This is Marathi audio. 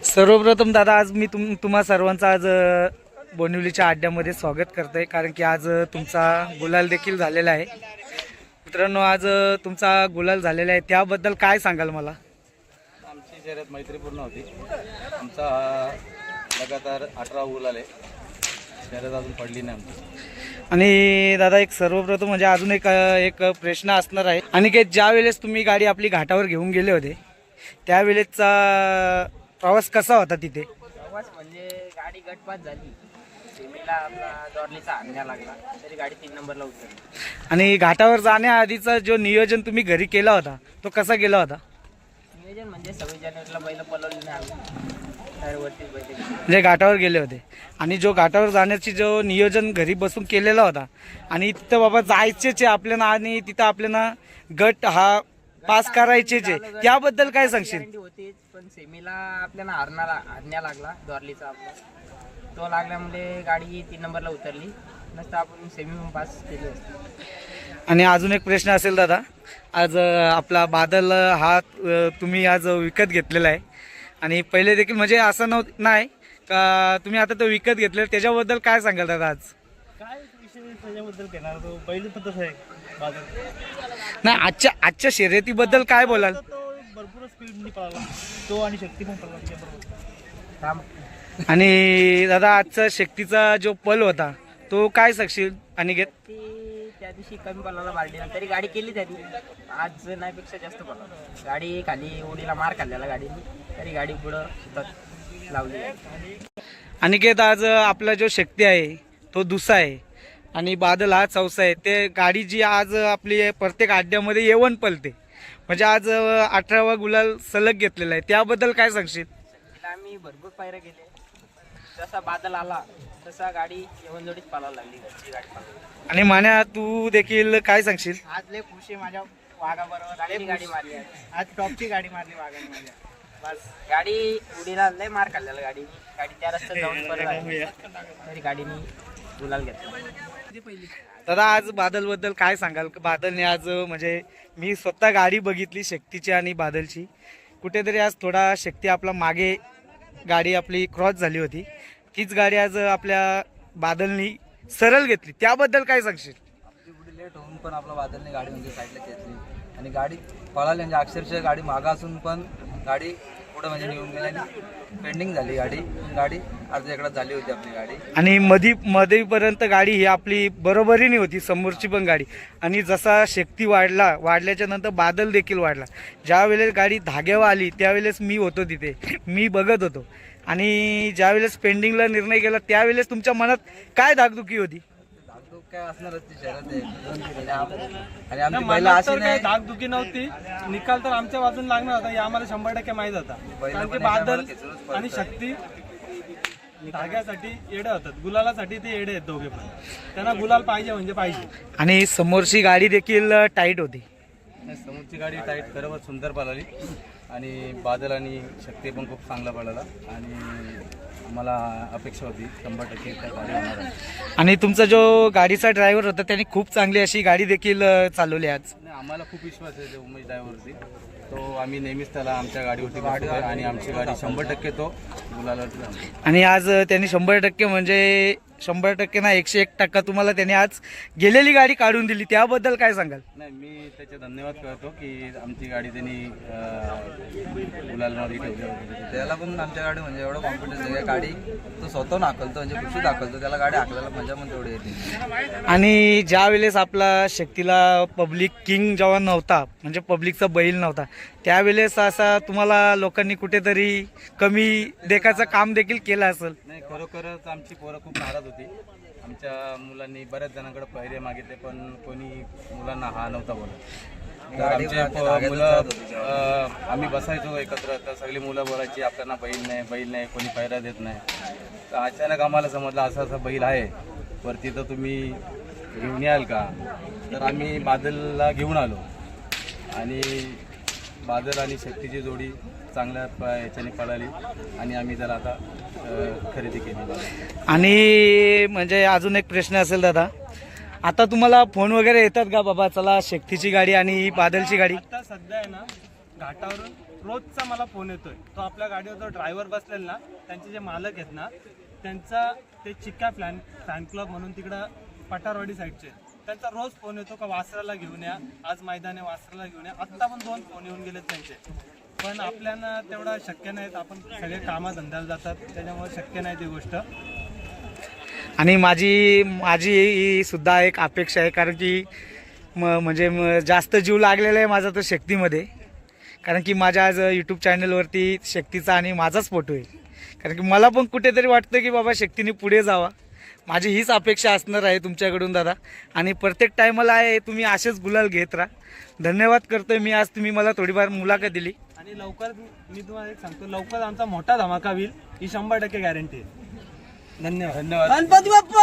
सर्वप्रथम दादा आज मी तुम तुम्हा सर्वांचं आज बोनिवलीच्या अड्ड्यामध्ये स्वागत करतोय. कारण की आज तुमचा गुलाल देखील झालेला आहे. मित्रांनो आज तुमचा गुलाल झालेला आहे. त्याबद्दल काय सांगाल मला? आमची शर्यत मैत्रीपूर्ण होती. आमचा लगातार अठरा गुलाल आहे. शर्यत अजून पडली नाही आमची. आणि दादा एक सर्वप्रथम म्हणजे अजून एक एक प्रश्न असणार आहे. आणि की ज्या वेळेस तुम्ही गाडी आपली घाटावर घेऊन गेले होते त्यावेळेसचा प्रवास कसा होता तिथे? प्रवास म्हणजे गाडी गटपात झाली. सेमीला आपला दॉर्लीचा आणण्या लागला. तरी गाडी तीन नंबरला उतरली. आणि घाटावर जाण्याआधीचा जो नियोजन तुम्ही घरी केला होता तो कसा केला होता? नियोजन म्हणजे सव्वीस जानेवारीला बैल पलवली नाही आम्ही. म्हणजे घाटावर गेले होते. आणि जो घाटावर जाण्याची जो नियोजन घरी बसून केलेला होता आणि तिथं बाबा जायचेच आहे आपल्याला आणि तिथं आपल्याला गट हा पास करायचेच आहे. त्याबद्दल काय सांगशील? Guarantee होतीच पण सेमीला आपल्याला हरणाला हरण्या लागला दॉर्लीचा आपला. तो लागल्यामुळे गाडी तीन नंबरला उतरली. नसतं आपण सेमी पास केली असती. आणि अजून एक प्रश्न असेल दादा. आज अं, आपला बादल अं, हा अं, तुम्ही आज विकत घेतलेला आहे. आणि पहिले देखील म्हणजे असं नव्ह नाही. का तुम्ही आता तो विकत घेतलेला त्याच्याबद्दल काय सांगाल दादा आज? काय त्याच्याबद्दल घेणार तो. बैल पण तसं आहे बाजार. नाही आजच्या आजच्या शर्यतीबद्दल काय बोलाल? तो भरपूर स्पीडनी पळाला. तो आणि शक्ती पण पळाला त्याच्याबरोबर थांब. आणि दादा आजचा शक्तीचा जो पल होता तो काय सांगशील? आणि घेत ती त्या दिवशी कमी पळाला बार्डीला तरी गाडी केली त्यांनी. आज नाहीपेक्षा जास्त पळाला. गाडी खाली उडीला मार खाल्लेला गाडीने. तरी गाडी पुढं सुतात लावली. अनिकेत आज आपला जो शक्ती आहे तो दुसा आहे. आणि बादल हा चौसा आहे. ते गाडी जी आज आपली प्रत्येक अड्ड्यामध्ये येवण पलते. म्हणजे आज अठरावा गुलाल सलग घेतलेला आहे. त्याबद्दल काय सांगशील? आम्ही भरपूर पायऱ्या गेले जसा बादल आला तसा गाडी येऊन जोडीच पालायला लागली. घरची गाडी. आणि मान्या तू देखील काय सांगशील? आज लय खुशी माझ्या वाघाबरोबर. गाडी मारली आज. आज टॉपची गाडी मारली वाघाने माझ्या. बस. गाडी उडीला लय मार खाल्लेला गाडी गाडी त्या रस्त्यात जाऊन परत आली. तरी गाडीने गुलाल घेतला. दादा आज बादलबद्दल काय सांगाल? बादलने आज म्हणजे मी स्वतः गाडी बघितली शक्तीची आणि बादलची. कुठेतरी आज थोडा शक्ती आपला मागे गाडी आपली क्रॉस झाली होती. तीच गाडी आज आपल्या बादलनी सरळ घेतली. त्याबद्दल काय सांगशील? आपली पुढे लेट होऊन पण आपला बादलने गाडी म्हणजे साईडला घेतली. आणि गाडी पळाली म्हणजे अक्षरशः गाडी मागा असून पण गाडी पुढं म्हणजे निघून गेली आणि पेंडिंग झाली गाडी. गाडी अर्ध्या इकडं झाली होती आपली गाडी. आणि मधी मध्येपर्यंत गाडी ही आपली बरोबरीने होती समोरची पण गाडी. आणि जसा शक्ती वाढला वाढल्याच्या नंतर बादल देखील वाढला. ज्या वेळेस गाडी धाग्यावर आली त्यावेळेस मी होतो तिथे. मी बघत होतो. आणि ज्यावेळेस पेंडिंगला निर्णय केला त्यावेळेस तुमच्या मनात काय धाकधुकी होती? काय असणारच ती? शर्यत आहे आणि आम- आणि आमची बैल अशी नाही. धाकधुकी नव्हती. निकाल तर आमच्या बाजून लागणार होता. हे आम्हाला शंभर टक्के माहीत होता. बैलं कारण की पण बादल एकामेकाला खेचूनच पळतात. आणि शक्ती धाग्यासाठी येडे होतात. गुलालासाठी ते येडे आहेत दोघे पण. त्यांना गुलाल पाहिजे म्हणजे पाहिजे. आणि समोरची गाडी देखील टाईट होती. नाही, समोरची गाडी टाईट खरोबर सुंदर पळाली. आणि बादल आणि शक्ती पण खूप चांगला पळाला. आणि मला अपेक्षा होती शंभर टक्के त्या गाडी होणार आहे. आणि तुमचा जो गाडीचा ड्रायव्हर होता त्याने खूप चांगली अशी गाडी देखील अ, चालवली आज आम्हाला खूप विश्वास आहे त्या उमेश ड्रायव्हरवरती तो आम्ही नेहमीच त्याला आमच्या गाडीवरती बसवतो आणि आमची गाडी शंभर टक्के तो जाणार. आणि आज त्यांनी शंभर टक्के म्हणजे शंभर टक्के ना एकशे एक टक्का तुम्हाला त्याने आज गेलेली गाडी काढून दिली. त्याबद्दल काय सांगाल? नाही मी त्याचे धन्यवाद करतो की आमची गाडी त्यांनी अं, गुलालमध्ये ठेवली होती. त्याला पण आमच्या गाडी म्हणजे एवढं कॉन्फिडन्स आहे. गाडी तो स्वतःहून हाकलतो म्हणजे खुशी दाखवतो त्याला गाडी हाकलायला मजा पण तेवढी येते. आणि ज्या वेळेस आपला शक्तीला पब्लिक किंग जेव्हा नव्हता म्हणजे पब्लिकचा बैल नव्हता त्यावेळेस असा तुम्हाला लोकांनी कुठेतरी कमी देखाचं काम देखील केलं असेल. नाही खरोखरच आमची पोरं खूप नाराज होती. आमच्या मुलांनी बऱ्याच जणांकडे पहिरे मागितले पण कोणी मुलांना हा नव्हता बोलत. तर गाडी आमचे प- मुलं अं, आम्ही बसायचो एकत्र तर सगळी मुलं बोलायची आपल्याला बैल नाही बैल नाही कोणी पहिरा देत नाही. तर अचानक आम्हाला समजलं असा असा बैल आहे. वरती तर तुम्ही घेऊन याल का? तर आम्ही बादलला घेऊन आलो. आणि बादल आणि शक्तीची जोडी चांगल्या प- याच्याने पळाली आणि आम्ही त्याला आता अं, खरेदी केली. आणि म्हणजे अजून एक प्रश्न असेल दादा आता तुम्हाला फोन वगैरे येतात का बाबा चला शक्तीची गाडी आणि बादलची गाडी? आता सध्या आहे ना घाटावरून रोजचा मला फोन येतोय. तो आपल्या गाडीवर जो ड्रायव्हर बसलेला ना त्यांचे जे मालक आहेत ना त्यांचा ते चिक्का फॅन फॅन क्लब म्हणून तिकडं पठारवाडी साईडचे त्यांचा रोज फोन येतो का वासराला घेऊन या आज मैदाने वासराला घेऊन या. आत्ता पण दोन फोन येऊन गेलेत त्यांचे. पण आपल्याला तेवढा शक्य नाहीत. आपण सगळे कामाधंद्याला जातात. त्याच्यामुळे शक्य नाही ती गोष्ट. आणि माझी माझी सुद्धा एक अपेक्षा आहे. कारण की म म्हणजे म जास्त जीव लागलेला आहे माझा तर शक्तीमध्ये. कारण की माझ्या आज यूट्यूब चॅनलवरती शक्तीचा आणि माझाच फोटो आहे. कारण की मला पण कुठेतरी वाटतं की बाबा शक्तीने पुढे जावा. माझी हीच अपेक्षा असणार आहे तुमच्याकडून दादा. आणि प्रत्येक टायमाला आहे तुम्ही असेच गुलाल घेत राहा. धन्यवाद करतोय मी आज तुम्ही मला थोडीफार मुलाखत दिली. आणि लवकर मी तुम्हाला एक सांगतो लवकर आमचा मोठा धमाका होईल ही शंभर टक्के गॅरंटी आहे. धन्यवाद. धन्यवाद गणपती बाप्पा!